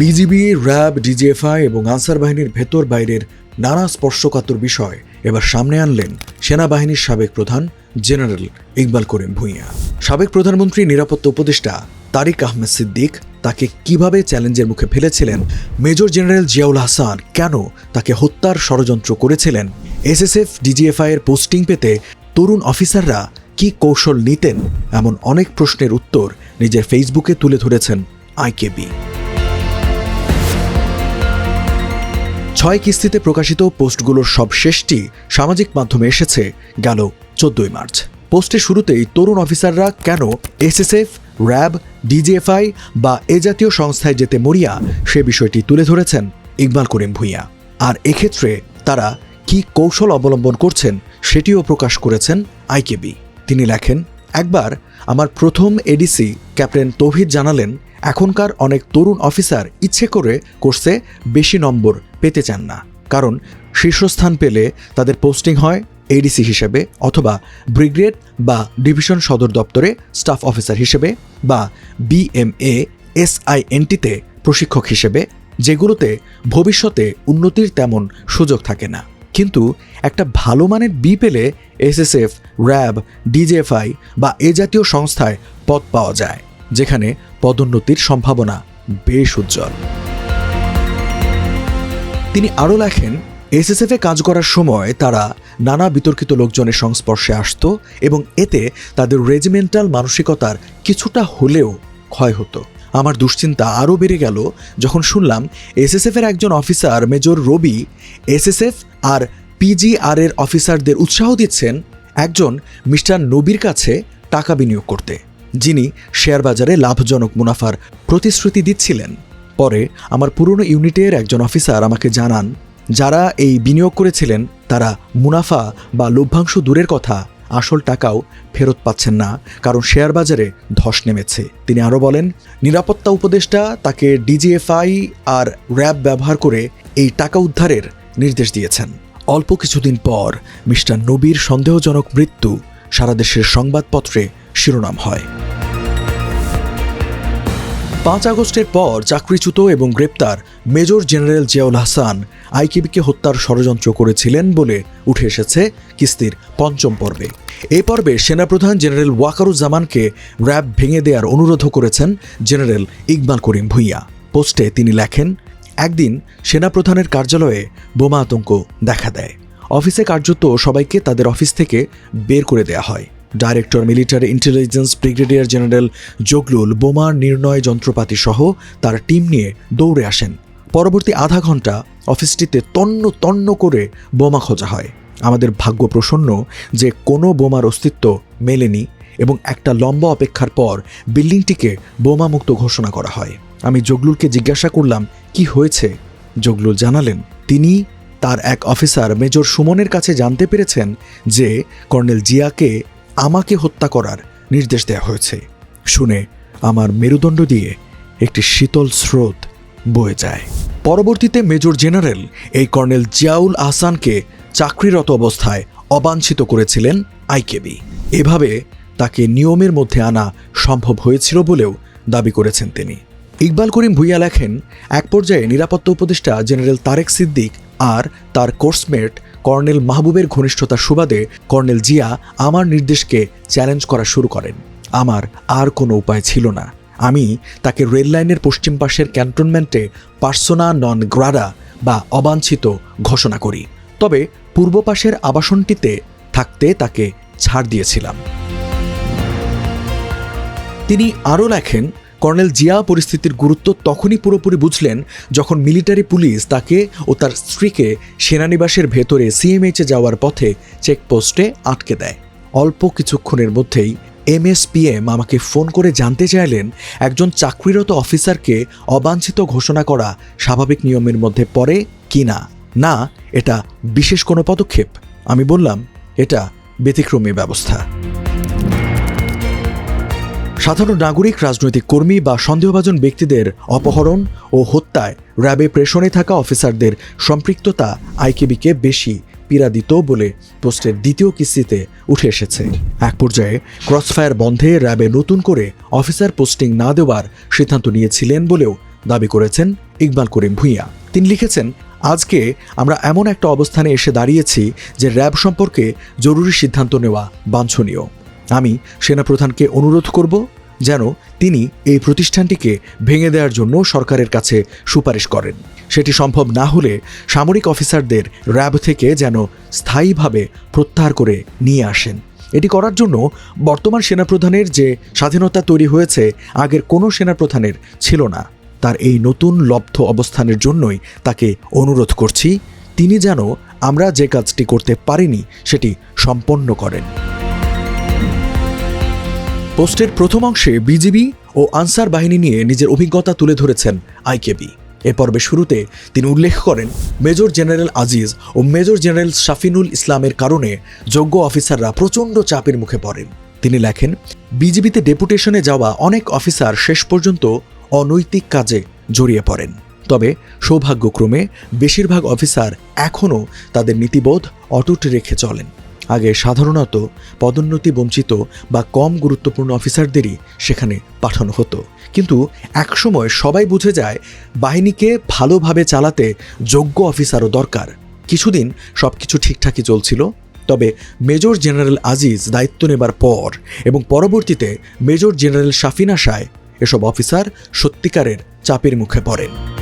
BGB, RAB, DGFI এবং আনসার বাহিনীর ভেতর বাইরের নানা স্পর্শকাতর বিষয় এবার সামনে আনলেন সেনাবাহিনীর সাবেক প্রধান জেনারেল ইকবাল করিম ভূঁইয়া। সাবেক প্রধানমন্ত্রী, নিরাপত্তা উপদেষ্টা তারিক আহমেদ সিদ্দিক তাকে কীভাবে চ্যালেঞ্জের মুখে ফেলেছিলেন? মেজর জেনারেল জিয়াউল হাসান কেন তাকে হত্যার ষড়যন্ত্র করেছিলেন? এসএসএফ, ডিজিএফআই এর পোস্টিং পেতে তরুণ অফিসাররা কি কৌশল নিতেন? এমন অনেক প্রশ্নের উত্তর নিজের ফেসবুকে তুলে ধরেছেন আইকেবি ছয় কিস্তিতে প্রকাশিত পোস্টগুলোর সব শেষটি সামাজিক মাধ্যমে এসেছে, গেল চোদ্দই মার্চ। পোস্টের শুরুতেই তরুণ অফিসাররা কেন এসএসএফ, র্যাব, ডিজিএফআই বা এ জাতীয় সংস্থায় যেতে মরিয়া সে বিষয়টি তুলে ধরেছেন ইকবাল করিম ভূঁইয়া। আর এক্ষেত্রে তারা কি কৌশল অবলম্বন করছেন সেটিও প্রকাশ করেছেন আইকেবি। তিনি লেখেন, একবার আমার প্রথম এডিসি ক্যাপ্টেন তৌহিদ জানালেন এখনকার অনেক তরুণ অফিসার ইচ্ছে করে কোর্সে বেশি নম্বর পেতে চান না, কারণ শীর্ষস্থান পেলে তাদের পোস্টিং হয় এডিসি হিসেবে অথবা ব্রিগেড বা ডিভিশন সদর দপ্তরে স্টাফ অফিসার হিসেবে বা বিএমএ এসআইএনটিতে প্রশিক্ষক হিসেবে, যেগুলোতে ভবিষ্যতে উন্নতির তেমন সুযোগ থাকে না। কিন্তু একটা ভালো মানের বি পেলে এসএসএফ র্যাব ডিজেএফআই বা এ জাতীয় সংস্থায় পদ পাওয়া যায়, যেখানে পদোন্নতির সম্ভাবনা বেশ উজ্জ্বল। তিনি আরও লেখেন, এসএসএফে কাজ করার সময় তারা নানা বিতর্কিত লোকজনের সংস্পর্শে আসতো এবং এতে তাদের রেজিমেন্টাল মানসিকতার কিছুটা হলেও ক্ষয় হতো। আমার দুশ্চিন্তা আরও বেড়ে গেল যখন শুনলাম এসএসএফের একজন অফিসার মেজর রবি এসএসএফ আর পিজিআর এর অফিসারদের উৎসাহ দিচ্ছেন একজন মিস্টার নবীর কাছে টাকা বিনিয়োগ করতে। যিনি শেয়ার বাজারে লাভজনক মুনাফার প্রতিশ্রুতি দিচ্ছিলেন। পরে আমার পুরনো ইউনিটের একজন অফিসার আমাকে জানান, যারা এই বিনিয়োগ করেছিলেন, তারা মুনাফা বা লভ্যাংশ দূরের কথা, আসল টাকাও ফেরত পাচ্ছেন না, কারণ শেয়ার বাজারে ধস নেমেছে। তিনি আরও বলেন, নিরাপত্তা উপদেষ্টা তাকে ডিজিএফআই আর র্যাব ব্যবহার করে এই টাকা উদ্ধারের নির্দেশ দিয়েছেন। অল্প কিছুদিন পর মিস্টার নবীর সন্দেহজনক মৃত্যু সারা দেশের সংবাদপত্রে শিরোনাম হয়। পাঁচ আগস্টের পর চাকরিচ্যুত এবং গ্রেপ্তার মেজর জেনারেল জিয়াউল হাসান আইকিবিকে হত্যার ষড়যন্ত্র করেছিলেন বলে উঠে এসেছে কিস্তির পঞ্চম পর্বে। এ পর্বে সেনাপ্রধান জেনারেল ওয়াকারুজ্জামানকে র্যাব ভেঙে দেওয়ার অনুরোধও করেছেন জেনারেল ইকবাল করিম ভুইয়া। পোস্টে তিনি লেখেন, একদিন সেনাপ্রধানের কার্যালয়ে বোমা আতঙ্ক দেখা দেয়। অফিসে কার্যত সবাইকে তাদের অফিস থেকে বের করে দেয়া হয়। Director military intelligence brigadier general Joglul বোমার নির্ণয় যন্ত্রপাতি সহ তার টিম নিয়ে দৌড়ে আসেন। পরবর্তী আধা ঘণ্টা অফিসটিতে তন্ন তন্ন করে বোমা খোঁজা হয়। আমাদের ভাগ্য প্রসন্ন যে কোনো বোমার অস্তিত্ব মেলেনি এবং একটা লম্বা অপেক্ষার পর বিল্ডিংটিকে বোমামুক্ত ঘোষণা করা হয়। আমি জগলুলকে জিজ্ঞাসা করলাম, কি হয়েছে? জগলুল জানালেন, তিনি তার এক অফিসার মেজর সুমনের কাছে জানতে পেরেছেন যে কর্নেল জিয়াকে আমাকে হত্যা করার নির্দেশ দেওয়া হয়েছে। শুনে আমার মেরুদণ্ড দিয়ে একটি শীতল স্রোত বয়ে যায়। পরবর্তীতে মেজর জেনারেল এই কর্নেল জিয়াউল আহসানকে চাকরিরত অবস্থায় অবাঞ্ছিত করেছিলেন আইকেবি। এভাবে তাকে নিয়মের মধ্যে আনা সম্ভব হয়েছিল বলেও দাবি করেছেন তিনি। ইকবাল করিম ভুইয়া লেখেন, এক পর্যায়ে নিরাপত্তা উপদেষ্টা জেনারেল তারেক সিদ্দিক আর তার কোর্সমেট কর্নেল মাহবুবের ঘনিষ্ঠতার সুবাদে কর্নেল জিয়া আমার নির্দেশকে চ্যালেঞ্জ করা শুরু করেন। আমার আর কোনো উপায় ছিল না। আমি তাকে রেল লাইনের পশ্চিম পাশের ক্যান্টনমেন্টে পার্সোনা নন গ্রাডা বা অবাঞ্ছিত ঘোষণা করি। তবে পূর্ব পাশের আবাসনটিতে থাকতে তাকে ছাড় দিয়েছিলাম। তিনি আরও লেখেন কর্নেল জিয়া পরিস্থিতির গুরুত্ব তখনই পুরোপুরি বুঝলেন যখন মিলিটারি পুলিশ তাকে ও তার স্ত্রীকে সেনানিবাসের ভেতরে সিএমএইচে যাওয়ার পথে চেকপোস্টে আটকে দেয়। অল্প কিছুক্ষণের মধ্যেই এমএসপিএম আমাকে ফোন করে জানতে চাইলেন একজন চাকরিরত অফিসারকে অবাঞ্ছিত ঘোষণা করা স্বাভাবিক নিয়মের মধ্যে পড়ে কি না। না, এটা বিশেষ কোনো পদক্ষেপ। আমি বললাম, এটা ব্যতিক্রমী ব্যবস্থা। সাধারণ নাগরিক, রাজনৈতিক কর্মী বা সন্দেহভাজন ব্যক্তিদের অপহরণ ও হত্যায় র্যাবে প্রেষণে থাকা অফিসারদের সম্পৃক্ততা আইকেবিকে বেশি পীড়া দিত বলে পোস্টের দ্বিতীয় কিস্তিতে উঠে এসেছে। এক পর্যায়ে ক্রসফায়ার বন্ধে র্যাবে নতুন করে অফিসার পোস্টিং না দেওয়ার সিদ্ধান্ত নিয়েছিলেন বলেও দাবি করেছেন ইকবাল করিম ভূঁইয়া। তিনি লিখেছেন, আজকে আমরা এমন একটা অবস্থানে এসে দাঁড়িয়েছি যে র্যাব সম্পর্কে জরুরি সিদ্ধান্ত নেওয়া বাঞ্ছনীয়। আমি সেনাপ্রধানকে অনুরোধ করব যেন তিনি এই প্রতিষ্ঠানটিকে ভেঙে দেওয়ার জন্য সরকারের কাছে সুপারিশ করেন। সেটি সম্ভব না হলে সামরিক অফিসারদের র্যাব থেকে যেন স্থায়ীভাবে প্রত্যাহার করে নিয়ে আসেন। এটি করার জন্য বর্তমান সেনাপ্রধানের যে স্বাধীনতা তৈরি হয়েছে আগের কোনো সেনাপ্রধানের ছিল না। তার এই নতুন লব্ধ অবস্থানের জন্যই তাকে অনুরোধ করছি, তিনি যেন আমরা যে কাজটি করতে পারিনি সেটি সম্পন্ন করেন। পোস্টের প্রথম অংশে বিজিবি ও আনসার বাহিনী নিয়ে নিজের অভিজ্ঞতা তুলে ধরেছেন আইকেবি এ পর্বে শুরুতে তিনি উল্লেখ করেন, মেজর জেনারেল আজিজ ও মেজর জেনারেল শাফিনুল ইসলামের কারণে যোগ্য অফিসাররা প্রচণ্ড চাপের মুখে পড়েন। তিনি লেখেন, বিজিবিতে ডেপুটেশনে যাওয়া অনেক অফিসার শেষ পর্যন্ত অনৈতিক কাজে জড়িয়ে পড়েন। তবে সৌভাগ্যক্রমে, বেশিরভাগ অফিসার এখনও তাদের নীতিবোধ অটুট রেখে চলেন। আগে সাধারণত পদোন্নতি বঞ্চিত বা কম গুরুত্বপূর্ণ অফিসারদেরই সেখানে পাঠানো হতো। কিন্তু একসময় সবাই বুঝে যায়, বাহিনীকে ভালোভাবে চালাতে যোগ্য অফিসারও দরকার। কিছুদিন সব কিছু ঠিকঠাকই চলছিল, তবে মেজর জেনারেল আজিজ দায়িত্ব নেবার পর এবং পরবর্তীতে মেজর জেনারেল শাফিন আশায় এসব অফিসার সত্যিকারের চাপের মুখে পড়েন।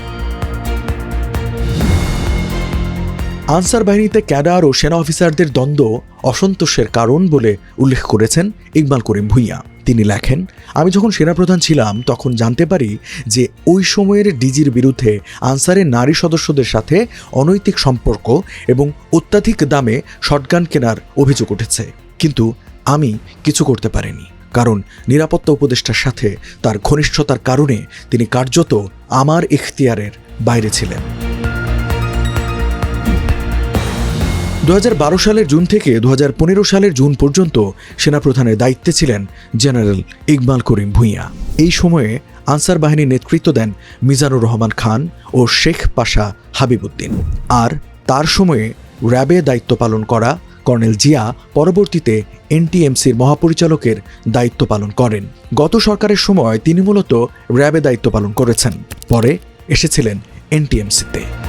আনসার বাহিনীতে ক্যাডার ও সেনা অফিসারদের দ্বন্দ্ব অসন্তোষের কারণ বলে উল্লেখ করেছেন ইকবাল করিম ভূঁইয়া। তিনি লেখেন, আমি যখন সেনাপ্রধান ছিলাম, তখন জানতে পারি যে ওই সময়ের ডিজির বিরুদ্ধে আনসারের নারী সদস্যদের সাথে অনৈতিক সম্পর্ক এবং অত্যাধিক দামে শটগান কেনার অভিযোগ উঠেছে। কিন্তু আমি কিছু করতে পারিনি, কারণ নিরাপত্তা উপদেষ্টার সাথে তার ঘনিষ্ঠতার কারণে তিনি কার্যত আমার ইখতিয়ারের বাইরে ছিলেন। দু হাজার বারো সালের জুন থেকে দু হাজার পনেরো সালের জুন পর্যন্ত সেনাপ্রধানের দায়িত্বে ছিলেন জেনারেল ইকবাল করিম ভূঁইয়া। এই সময়ে আনসার বাহিনীর নেতৃত্ব দেন মিজানুর রহমান খান ও শেখ পাশা হাবিবুদ্দিন আর তার সময়ে র্যাবে দায়িত্ব পালন করা কর্নেল জিয়া পরবর্তীতে এনটিএমসির মহাপরিচালকের দায়িত্ব পালন করেন। গত সরকারের সময় তিনি মূলত র্যাবে দায়িত্ব পালন করেছেন। পরে এসেছিলেন এনটিএমসিতে।